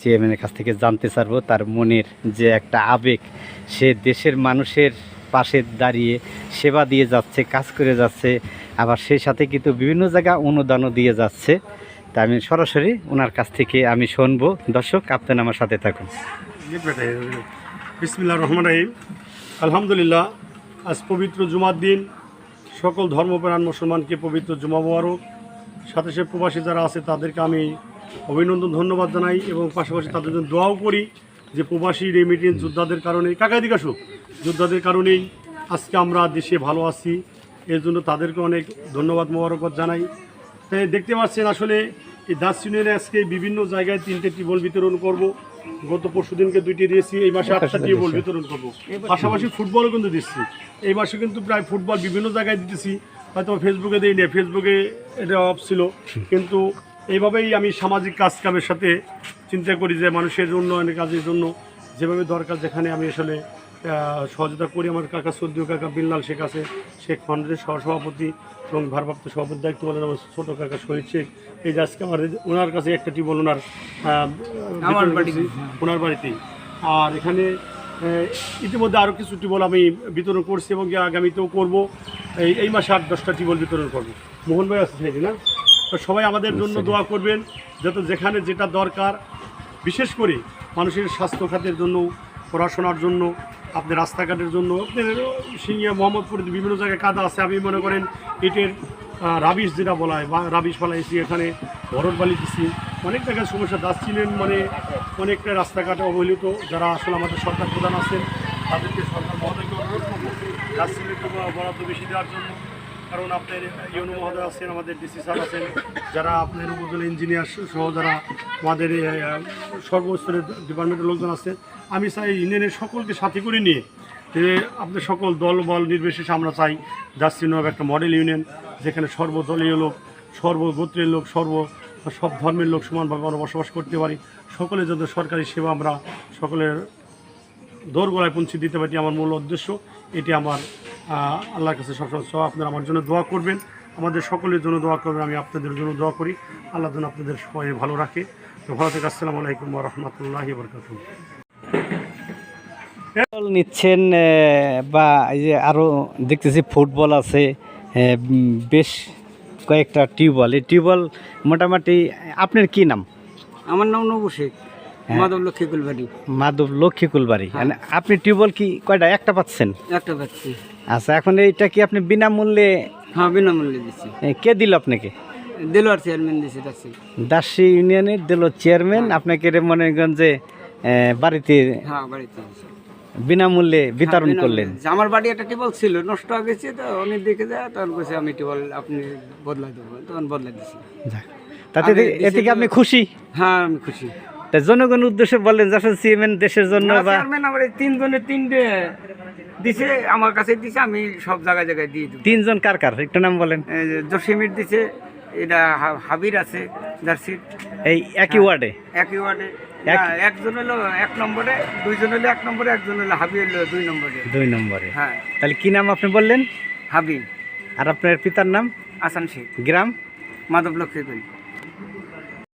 চেয়ারম্যানের কাছ থেকে জানতে পারব তার মনের যে একটা আবেগ। সে দেশের মানুষের পাশে দাঁড়িয়ে সেবা দিয়ে যাচ্ছে, কাজ করে যাচ্ছে, আবার সেই সাথে কিন্তু বিভিন্ন জায়গা অনুদানও দিয়ে যাচ্ছে। তা আমি সরাসরি ওনার কাছ থেকে আমি শুনব। দর্শক আপনার আমার সাথে থাকুন। বিসমিল্লা রহমান রাহিম। আলহামদুলিল্লাহ, আজ পবিত্র জুমার দিন। সকল ধর্মপ্রাণ মুসলমানকে পবিত্র জুমা মোবারক। সাথে সে প্রবাসী যারা আছে তাদেরকে আমি অভিনন্দন ধন্যবাদ জানাই এবং পাশাপাশি তাদের জন্য দোয়াও করি যে প্রবাসী রেমিটেন্স যোদ্ধাদের কারণে কাকাই দিকে আসুক? যোদ্ধাদের কারণেই আজকে আমরা দেশে ভালো আছি। এর জন্য তাদেরকে অনেক ধন্যবাদ মোবারকবাদ জানাই। তাই দেখতে পাচ্ছেন আসলে এই দাস ইউনিয়নে আজকে বিভিন্ন জায়গায় তিনটে টিবল বিতরণ করব। গত পরশু দিনকে দুইটি দিয়েছি এই মাসে আটটা টিবল বিতরণ করব। পাশাপাশি ফুটবলও কিন্তু দিচ্ছি। এই মাসে কিন্তু প্রায় ফুটবল বিভিন্ন জায়গায় দিতেছি। হয়তো ফেসবুকে দিই না ফেসবুকে এটা অফ ছিল। কিন্তু এইভাবেই আমি সামাজিক কাজকামের সাথে চিন্তা করি যে মানুষের উন্নয়নের কাজের জন্য যেভাবে দরকার যেখানে আমি আসলে সহযোগিতা করি। আমার কাকা সদ্দীয় কাকা বিল্লাল শেখ আছে শেখ ফান্ডের সহসভাপতি এবং ভারপ্রাপ্ত সভাপতির দায়িত্ব বলেন আমার ছোটো কাকা শহীদ শেখ। এই যে আজকে আমার ওনার কাছে একটা টিবল ওনার ওনার বাড়িতেই। আর এখানে ইতিমধ্যে আরও কিছু টিবল আমি বিতরণ করছি এবং আগামীতেও করব। এই এই মাসে আট দশটা টিবল বিতরণ করব। মোহন ভাই আছে না? তো সবাই আমাদের জন্য দোয়া করবেন যাতে যেখানে যেটা দরকার বিশেষ করে মানুষের স্বাস্থ্য খাতের জন্য পড়াশোনার জন্য আপনার রাস্তাঘাটের জন্য আপনার সিঙ্গিয়া মোহাম্মদপুরে বিভিন্ন জায়গায় কাদা আছে আপনি মনে করেন ইটের রাবিশ যেটা বলা হয় বা রাবিশ ফলাইছি এখানে বরফ বালি দিছি অনেক জায়গায় সমস্যা। যাচ্ছিলেন মানে অনেকটা রাস্তাঘাটে অবহেলিত যারা আসলে আমাদের সরকার প্রধান আছেন তাদেরকে সরকার মহোদয়কে অনুরোধ করব বরাদ্দ বেশি দেওয়ার জন্য। কারণ আপনার ইউনো মহোদয় আছেন, আমাদের ডিসি স্যার আছেন, যারা আপনার উপজেলা ইঞ্জিনিয়ার সহ যারা আমাদের সর্বস্তরের ডিপার্টমেন্টের লোকজন আছে আমি চাই ইউনিয়নের সকলকে সাথে করে নিয়ে যে আপনার সকল দল, বল, নির্বিশেষে আমরা চাই জাস্টিন একটা মডেল ইউনিয়ন যেখানে সর্বদলীয় লোক, সর্বগোত্রের লোক, সর্ব, সব ধর্মের লোক সমানভাবে আমরা বসবাস করতে পারি। সকলের জন্য সরকারি সেবা আমরা সকলের দোরগোড়ায় পৌঁছে দিতে পারি আমার মূল উদ্দেশ্য, এটি আমার আল্লাহর কাছে সবসময় চাওয়া। আপনারা আমার জন্য দোয়া করবেন। আমাদের সকলের জন্য দোয়া করবেন। আমি আপনাদের জন্য দোয়া করি। আল্লাহ যেন আপনাদের সবাই ভালো রাখে। তো ভালো থেকে আসসালামু আলাইকুম রহমতুল্লাহি ফুটবল নিচ্ছেন বা এই যে আরও দেখতেছি ফুটবল আছে বেশ কয়েকটা টিউবওয়েল। এই টিউবওয়েল মোটামুটি আপনার কি নাম? আমার নাম নবু শেখ। মাধব লক্ষ্মী কুলবাড়ি। মাধব লক্ষ্মী কুলবাড়ি। মানে আপনি টিউবওয়েল কি কয়টা? একটা পাচ্ছেন? একটা পাচ্ছি। আচ্ছা এখন এইটা কি আপনি বিনামূল্যে হ্যাঁ বিনামূল্যে দিচ্ছি। কে দিল আপনাকে? দেলোয়ার চেয়ারম্যান দিচ্ছে যাচ্ছি দাসী ইউনিয়নের দিল চেয়ারম্যান। আপনাকে রে মনে করেন যে বাড়িতে হ্যাঁ বাড়িতে বিনামূল্যে বিতরণ হ্যাঁ, করলেন। আমার বাড়ি একটা টেবল ছিল নষ্ট হয়ে গেছে তো উনি দেখে যায় তখন বলছে আমি টেবল আপনি বদলাই দেবো। তখন বদলাই দিচ্ছি। তাতে এতে কি আপনি খুশি? হ্যাঁ আমি খুশি। তা জনগণের উদ্দেশ্যে বললেন যখন চেয়ারম্যান দেশের জন্য বা চেয়ারম্যান আমার এই তিনজনের তিনটে দিছে আমার কাছে দিছে আমি সব জায়গায় জায়গায় দিয়ে দেবো। তিনজন কার কার? একটু নাম বলেন। যে জসিমির দিছে এটা হাবির আছে জার্সির। এই একই ওয়ার্ডে? একই ওয়ার্ডে। এক- একজন হলো এক নম্বরে দুইজন হলো এক নম্বরে একজন হলো হাবি হলো দুই নম্বরে। দুই নম্বরে। হ্যাঁ। তাহলে কি নাম আপনি বললেন? হাবি আর আপনার পিতার নাম? আসান শেখ। গ্রাম? মাধব লক্ষ্মী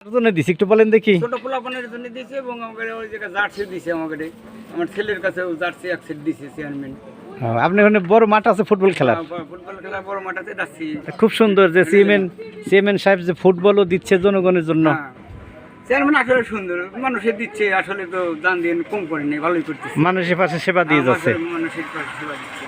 জন্য দিছি একটু বলেন দেখি। ছোট পোলাপনের জন্য দিয়েছে এবং আমাকে ওই জায়গায় জার্সি দিয়েছে আমাকে আমার ছেলের কাছে জার্সি এক সেট দিয়েছে চেয়ারম্যান। ওখানে বড় মাঠ আছে ফুটবল খেলার? ফুটবল খেলা বড় মাঠাতে যাচ্ছি খুব সুন্দর যে সাহেব যে ফুটবলও দিচ্ছে জনগণের জন্য। হ্যাঁ। চেয়ারম্যান আসলে সুন্দর মানুষের দিচ্ছে আসলে তো দান দিয়ে কম করেনি ভালোই করতেছে। মানুষের পাশে সেবা দিয়ে যাচ্ছে। মানুষের পাশে সেবা দিচ্ছে।